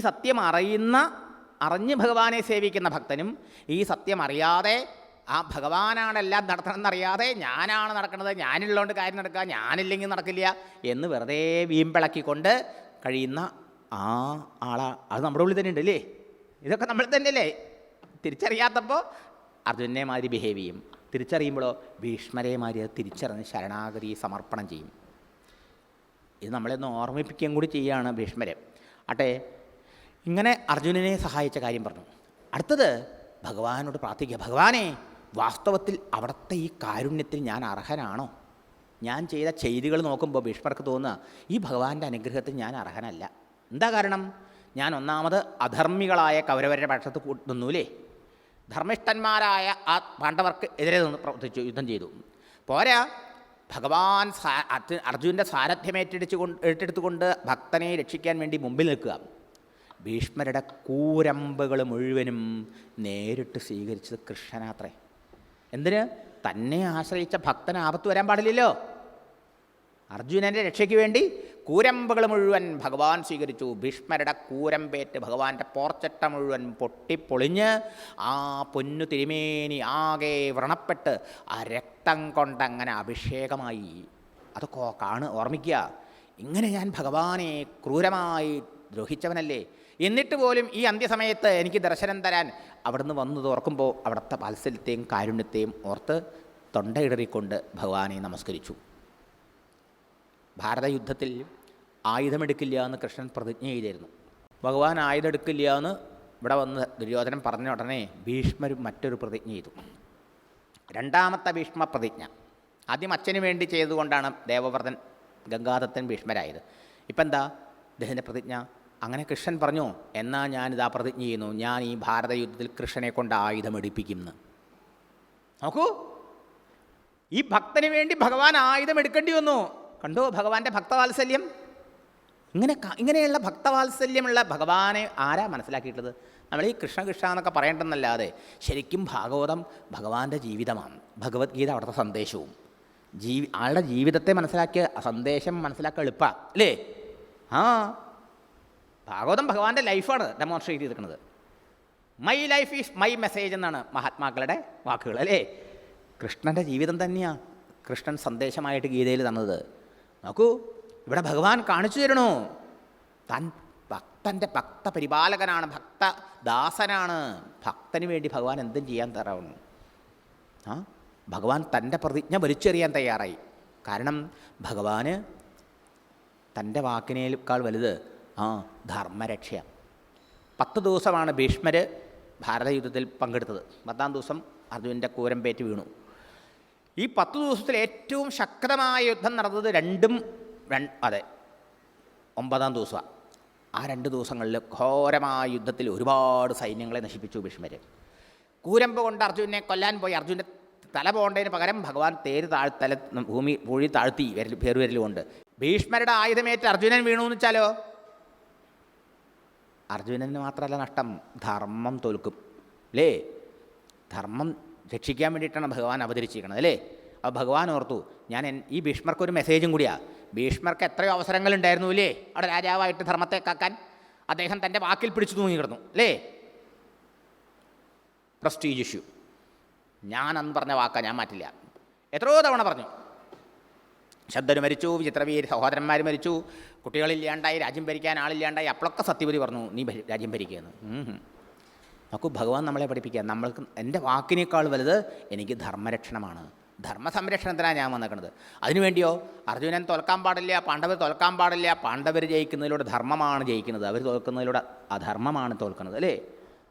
സത്യം അറിയുന്ന അറിഞ്ഞ് ഭഗവാനെ സേവിക്കുന്ന ഭക്തനും ഈ സത്യം അറിയാതെ ആ ഭഗവാനാണ് എല്ലാം നടത്തണമെന്നറിയാതെ ഞാനാണ് നടക്കുന്നത് ഞാനുള്ളതുകൊണ്ട് കാര്യം നടക്കുക ഞാനില്ലെങ്കിൽ നടക്കില്ല എന്ന് വെറുതെ വീമ്പിളക്കിക്കൊണ്ട് കഴിയുന്ന ആ ആളാ. അത് നമ്മുടെ ഉള്ളിൽ തന്നെ ഉണ്ടല്ലേ? ഇതൊക്കെ നമ്മൾ തന്നെയല്ലേ? തിരിച്ചറിയാത്തപ്പോൾ അർജുനെ മാതിരി ബിഹേവ് ചെയ്യും. തിരിച്ചറിയുമ്പോഴോ ഭീഷ്മരെ മാതിരി അത് തിരിച്ചറിഞ്ഞ് ശരണാഗതി സമർപ്പണം ചെയ്യും. ഇത് നമ്മളെ ഒന്ന് ഓർമ്മിപ്പിക്കുകയും കൂടി ചെയ്യുകയാണ് ഭീഷ്മരെ. ആട്ടെ ഇങ്ങനെ അർജുനനെ സഹായിച്ച കാര്യം പറഞ്ഞു. അടുത്തത് ഭഗവാനോട് പ്രാർത്ഥിക്കുക. ഭഗവാനെ വാസ്തവത്തിൽ അവിടുത്തെ ഈ കാരുണ്യത്തിൽ ഞാൻ അർഹനാണോ? ഞാൻ ചെയ്ത ചെയ്തികൾ നോക്കുമ്പോൾ ഭീഷ്മർക്ക് തോന്നുക ഈ ഭഗവാന്റെ അനുഗ്രഹത്തിൽ ഞാൻ അർഹനല്ല. എന്താ കാരണം? ഞാൻ ഒന്നാമത് അധർമ്മികളായ കൗരവരുടെ പക്ഷത്ത് നിന്നൂലേ ധർമ്മിഷ്ഠന്മാരായ ആ പാണ്ഡവർക്ക് എതിരെ നിന്ന് പ്രവർത്തിച്ചു യുദ്ധം ചെയ്തു. പോരാ ഭഗവാൻ അർജുന്റെ സാരഥ്യം സാരഥ്യമേറ്റെടുത്ത് കൊണ്ട് ഏറ്റെടുത്തുകൊണ്ട് ഭക്തനെ രക്ഷിക്കാൻ വേണ്ടി മുമ്പിൽ നിൽക്കുക. ഭീഷ്മരുടെ കൂരമ്പുകൾ മുഴുവനും നേരിട്ട് സ്വീകരിച്ചത് കൃഷ്ണനാത്രേ എന്തിന്? തന്നെ ആശ്രയിച്ച ഭക്തന് ആപത്ത് വരാൻ പാടില്ലല്ലോ. അർജുനന്റെ രക്ഷയ്ക്ക് വേണ്ടി കൂരമ്പുകൾ മുഴുവൻ ഭഗവാൻ സ്വീകരിച്ചു. ഭീഷ്മരുടെ കൂരമ്പേറ്റ് ഭഗവാന്റെ പോർച്ചട്ട മുഴുവൻ പൊട്ടിപ്പൊളിഞ്ഞ് ആ പൊന്നു തിരുമേനി ആകെ വ്രണപ്പെട്ട് ആ രക്തം കൊണ്ടങ്ങനെ അഭിഷേകമായി. അതൊക്കെ കാണു ഓർമ്മിക്കുക. ഇങ്ങനെ ഞാൻ ഭഗവാനെ ക്രൂരമായി ദ്രോഹിച്ചവനല്ലേ? എന്നിട്ട് പോലും ഈ അന്ത്യസമയത്ത് എനിക്ക് ദർശനം തരാൻ അവിടുന്ന് വന്നത് ഓർക്കുമ്പോൾ അവിടുത്തെ വാത്സല്യത്തെയും കാരുണ്യത്തെയും ഓർത്ത് തൊണ്ടയിടറിക്കൊണ്ട് ഭഗവാനെ നമസ്കരിച്ചു. ഭാരതയുദ്ധത്തിൽ ആയുധമെടുക്കില്ല എന്ന് കൃഷ്ണൻ പ്രതിജ്ഞ ചെയ്തിരുന്നു. ഭഗവാൻ ആയുധം എടുക്കില്ല എന്ന് ഇവിടെ വന്ന് ദുര്യോധനൻ പറഞ്ഞ ഉടനെ ഭീഷ്മരും മറ്റൊരു പ്രതിജ്ഞ ചെയ്തു. രണ്ടാമത്തെ ഭീഷ്മ പ്രതിജ്ഞ. ആദ്യം അച്ഛന് വേണ്ടി ചെയ്തുകൊണ്ടാണ് ദേവവ്രതൻ ഗംഗാദത്തൻ ഭീഷ്മരായത്. ഇപ്പം എന്താ അദ്ദേഹത്തിന്റെ പ്രതിജ്ഞ അങ്ങനെ കൃഷ്ണൻ പറഞ്ഞു എന്നാൽ ഞാനിതാ പ്രതിജ്ഞ ചെയ്യുന്നു. ഞാൻ ഈ ഭാരതയുദ്ധത്തിൽ കൃഷ്ണനെ കൊണ്ട് ആയുധം എടുപ്പിക്കുന്നു നോക്കൂ. ഈ ഭക്തന് വേണ്ടി ഭഗവാൻ ആയുധം എടുക്കേണ്ടി വന്നു. കണ്ടോ ഭഗവാന്റെ ഭക്തവാത്സല്യം? ഇങ്ങനെ ഇങ്ങനെയുള്ള ഭക്തവാത്സല്യമുള്ള ഭഗവാനെ ആരാ മനസ്സിലാക്കിയിട്ടുള്ളത്? നമ്മൾ ഈ കൃഷ്ണ കൃഷ്ണ എന്നൊക്കെ പറയേണ്ടെന്നല്ലാതെ ശരിക്കും ഭാഗവതം ഭഗവാന്റെ ജീവിതമാണ്. ഭഗവത്ഗീത അവിടുത്തെ സന്ദേശവും. ജീവി ആളുടെ ജീവിതത്തെ മനസ്സിലാക്കിയ സന്ദേശം മനസ്സിലാക്കുക എളുപ്പമാണ് അല്ലേ? ആ. ഭാഗവതം ഭഗവാന്റെ ലൈഫാണ് ഡെമോൺസ്ട്രേറ്റ് ചെയ്തിരിക്കുന്നത്. My life is my message എന്നാണ് മഹാത്മാക്കളുടെ വാക്കുകൾ അല്ലേ? കൃഷ്ണന്റെ ജീവിതം തന്നെയാണ് കൃഷ്ണൻ സന്ദേശമായിട്ട് ഗീതയിൽ തന്നത്. നോക്കൂ ഇവിടെ ഭഗവാൻ കാണിച്ചു തരണു താൻ ഭക്തന്റെ ഭക്ത പരിപാലകനാണ് ഭക്ത ദാസനാണ് ഭക്തന് വേണ്ടി ഭഗവാൻ എന്തും ചെയ്യാൻ തരാവുന്നു ആ ഭഗവാൻ തന്റെ പ്രതിജ്ഞ വലിച്ചെറിയാൻ തയ്യാറായി. കാരണം ഭഗവാന് തന്റെ വാക്കിനേക്കാൾ വലുത് ആ ധർമ്മരക്ഷ. പത്ത് ദിവസമാണ് ഭീഷ്മർ ഭാരതയുദ്ധത്തിൽ പങ്കെടുത്തത്. പത്താം ദിവസം അർജുനന്റെ കൂരമ്പേറ്റ് വീണു. ഈ പത്ത് ദിവസത്തിൽ ഏറ്റവും ശക്തമായ യുദ്ധം നടന്നത് രണ്ടും അതെ ഒമ്പതാം ദിവസമാണ് ആ രണ്ട് ദിവസങ്ങളിൽ ഘോരമായ യുദ്ധത്തിൽ ഒരുപാട് സൈന്യങ്ങളെ നശിപ്പിച്ചു ഭീഷ്മർ കൂരമ്പ് കൊണ്ട് അർജുനെ കൊല്ലാൻ പോയി. അർജുന്റെ തല പോകേണ്ടതിന് പകരം ഭഗവാൻ തേര് തല ഭൂമി പൂഴി താഴ്ത്തി വിരൽ പേരുവരലുകൊണ്ട് ഭീഷ്മരുടെ ആയുധമേറ്റ് അർജുനൻ വീണു എന്ന് വെച്ചാലോ? അർജുനന് മാത്രമല്ല നഷ്ടം. ധർമ്മം തോൽക്കും. അല്ലേ ധർമ്മം രക്ഷിക്കാൻ വേണ്ടിയിട്ടാണ് ഭഗവാൻ അവതരിച്ചിരിക്കുന്നത് അല്ലേ? അപ്പോൾ ഭഗവാൻ ഓർത്തു ഞാൻ ഈ ഭീഷ്മർക്ക് ഒരു മെസ്സേജും കൂടിയാണ് ഭീഷ്മർക്ക് എത്രയോ അവസരങ്ങളുണ്ടായിരുന്നു അല്ലേ അവിടെ രാജാവായിട്ട് ധർമ്മത്തെ കാക്കാൻ അദ്ദേഹം തന്റെ വാക്കിൽ പിടിച്ചു തൂങ്ങി കിടന്നു അല്ലേ പ്രസ്റ്റീജ് ഇഷ്യൂ ഞാൻ അന്ന് പറഞ്ഞ വാക്കാണ് ഞാൻ മാറ്റില്ല. എത്രയോ തവണ പറഞ്ഞു. ശബ്ദര് മരിച്ചു വിചിത്രവീര് സഹോദരന്മാർ മരിച്ചു. കുട്ടികളില്ലാണ്ടായി രാജ്യം ഭരിക്കാൻ ആളില്ലാണ്ടായി അപ്പോഴൊക്കെ സത്യവതി പറഞ്ഞു നീ രാജ്യം ഭരിക്കുകയെന്ന്. നോക്കൂ ഭഗവാൻ നമ്മളെ പഠിപ്പിക്കുക. നമ്മൾക്ക് എന്റെ വാക്കിനേക്കാൾ വലുത് എനിക്ക് ധർമ്മരക്ഷണമാണ്. ധർമ്മ സംരക്ഷണത്തിനാണ് ഞാൻ വന്നേക്കുന്നത് അതിനുവേണ്ടിയോ? അർജുനൻ തോൽക്കാൻ പാടില്ല പാണ്ഡവർ തോൽക്കാൻ പാടില്ല. പാണ്ഡവർ ജയിക്കുന്നതിലൂടെ ധർമ്മമാണ് ജയിക്കുന്നത്. അവർ തോൽക്കുന്നതിലൂടെ അധർമ്മമാണ് തോൽക്കുന്നത് അല്ലേ?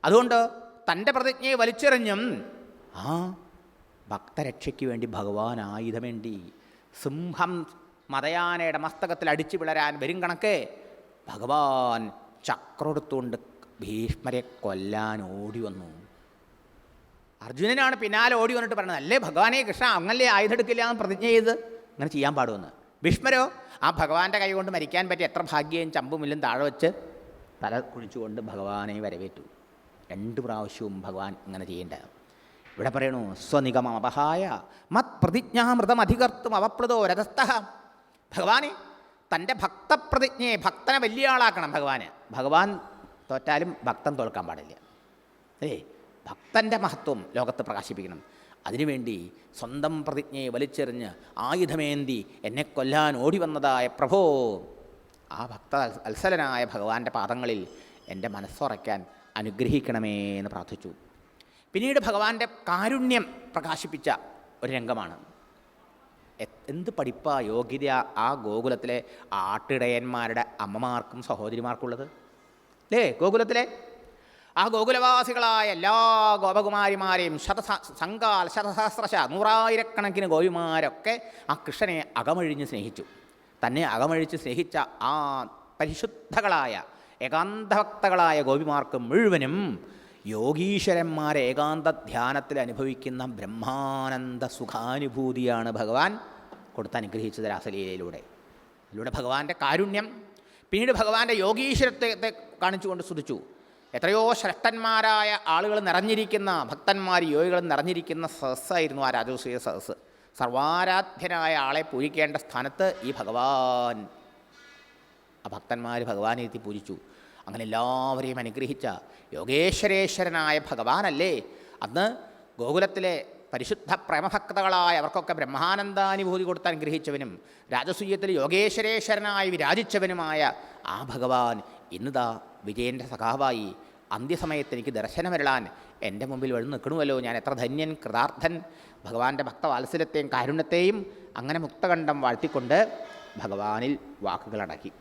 അതുകൊണ്ട് തന്റെ പ്രതിജ്ഞയെ വലിച്ചെറിഞ്ഞും ആ ഭക്തരക്ഷയ്ക്ക് വേണ്ടി ഭഗവാൻ ആയുധമേണ്ടി സിംഹം മതയാനയുടെ മസ്തകത്തിൽ അടിച്ചു വിളരാൻ വരും കണക്ക്. ഭഗവാൻ ചക്രമെടുത്തുകൊണ്ട് ഭീഷ്മരെ കൊല്ലാൻ ഓടി വന്നു. അർജുനനാണ് പിന്നാലെ ഓടി വന്നിട്ട് പറഞ്ഞത് അല്ലേ ഭഗവാനെ കൃഷ്ണ അങ്ങല്ലേ ആയുധം എടുക്കില്ല എന്ന് പ്രതിജ്ഞ ചെയ്ത് അങ്ങനെ ചെയ്യാൻ പാടുമെന്ന് ഭീഷ്മരോ ആ ഭഗവാന്റെ കൈ കൊണ്ട് മരിക്കാൻ പറ്റിയ എത്ര ഭാഗ്യവും ചമ്പുമില്ലും താഴെ വെച്ച് തല കുഴിച്ചുകൊണ്ട് ഭഗവാനെ വരവേറ്റു. രണ്ട് പ്രാവശ്യവും ഭഗവാൻ ഇങ്ങനെ ചെയ്യേണ്ട ഇവിടെ പറയണു സ്വനിഗമം അപഹായ മത് പ്രതിജ്ഞാമൃതം അധികർത്തും അവപ്ലുതോ രഥസ്ഥ ഭഗവാനെ തന്റെ ഭക്തപ്രതിജ്ഞയെ ഭക്തനെ വലിയ ആളാക്കണം ഭഗവാന്. ഭഗവാൻ തോറ്റാലും ഭക്തൻ തോൽക്കാൻ പാടില്ല. ഏ ഭക്തന്റെ മഹത്വം ലോകത്ത് പ്രകാശിപ്പിക്കണം. അതിനുവേണ്ടി സ്വന്തം പ്രതിജ്ഞയെ വലിച്ചെറിഞ്ഞ് ആയുധമേന്തി എന്നെ കൊല്ലാൻ ഓടി വന്നതായ പ്രഭോ ആ ഭക്ത അത്സലനായ ഭഗവാന്റെ പാദങ്ങളിൽ എന്റെ മനസ്സുറയ്ക്കാൻ അനുഗ്രഹിക്കണമേ എന്ന് പ്രാർത്ഥിച്ചു. പിന്നീട് ഭഗവാന്റെ കാരുണ്യം പ്രകാശിപ്പിച്ച ഒരു രംഗമാണ്. എന്ത് പഠിപ്പാ യോഗ്യത ആ ഗോകുലത്തിലെ ആട്ടിടയന്മാരുടെ അമ്മമാർക്കും സഹോദരിമാർക്കുള്ളത്? അല്ലേ ഗോകുലത്തിലെ ആ ഗോകുലവാസികളായ എല്ലാ ഗോപകുമാരിമാരെയും ശത സംഘാൽ ശതസഹസ്രശ നൂറായിരക്കണക്കിന് ഗോപിമാരൊക്കെ ആ കൃഷ്ണനെ അകമഴിഞ്ഞ് സ്നേഹിച്ചു. തന്നെ അകമഴിച്ച് സ്നേഹിച്ച ആ പരിശുദ്ധകളായ ഏകാന്തഭക്തകളായ ഗോപിമാർക്ക് മുഴുവനും യോഗീശ്വരന്മാരെ ഏകാന്ത ധ്യാനത്തിൽ അനുഭവിക്കുന്ന ബ്രഹ്മാനന്ദ സുഖാനുഭൂതിയാണ് ഭഗവാൻ കൊടുത്ത് അനുഗ്രഹിച്ചത് രാസലീലയിലൂടെ. അതിലൂടെ ഭഗവാന്റെ കാരുണ്യം പിന്നീട് ഭഗവാന്റെ യോഗീശ്വരത്തെ കാണിച്ചുകൊണ്ട് സ്തുതിച്ചു. എത്രയോ ശ്രേഷ്ഠന്മാരായ ആളുകൾ നിറഞ്ഞിരിക്കുന്ന ഭക്തന്മാർ യോഗികൾ നിറഞ്ഞിരിക്കുന്ന സദസ്സായിരുന്നു ആ രാജസൂയ സദസ്സ്. സർവാരാധ്യനായ ആളെ പൂജിക്കേണ്ട സ്ഥാനത്ത് ഈ ഭഗവാൻ. ആ ഭക്തന്മാർ ഭഗവാനെ എത്തി പൂജിച്ചു. അങ്ങനെ എല്ലാവരെയും അനുഗ്രഹിച്ച യോഗേശ്വരേശ്വരനായ ഭഗവാനല്ലേ? അന്ന് ഗോകുലത്തിലെ പരിശുദ്ധ പ്രേമഭക്തകളായ അവർക്കൊക്കെ ബ്രഹ്മാനന്ദാനുഭൂതി കൊടുത്താൻ ഗ്രഹിച്ചവനും രാജസൂയത്തിൽ യോഗേശ്വരേശ്വരനായി വിരാജിച്ചവനുമായ ആ ഭഗവാൻ ഇന്നിതാ വിജയന്റെ സഖാവായി. അന്ത്യസമയത്ത് എനിക്ക് ദർശനമരളാൻ എന്റെ മുമ്പിൽ വഴി നിൽക്കണമല്ലോ. ഞാൻ എത്ര ധന്യൻ കൃതാർത്ഥൻ ഭഗവാന്റെ ഭക്തവാത്സല്യത്തെയും കാരുണ്യത്തെയും അങ്ങനെ മുക്തകണ്ഠം വാഴ്ത്തിക്കൊണ്ട് ഭഗവാനിൽ വാക്കുകളടക്കി.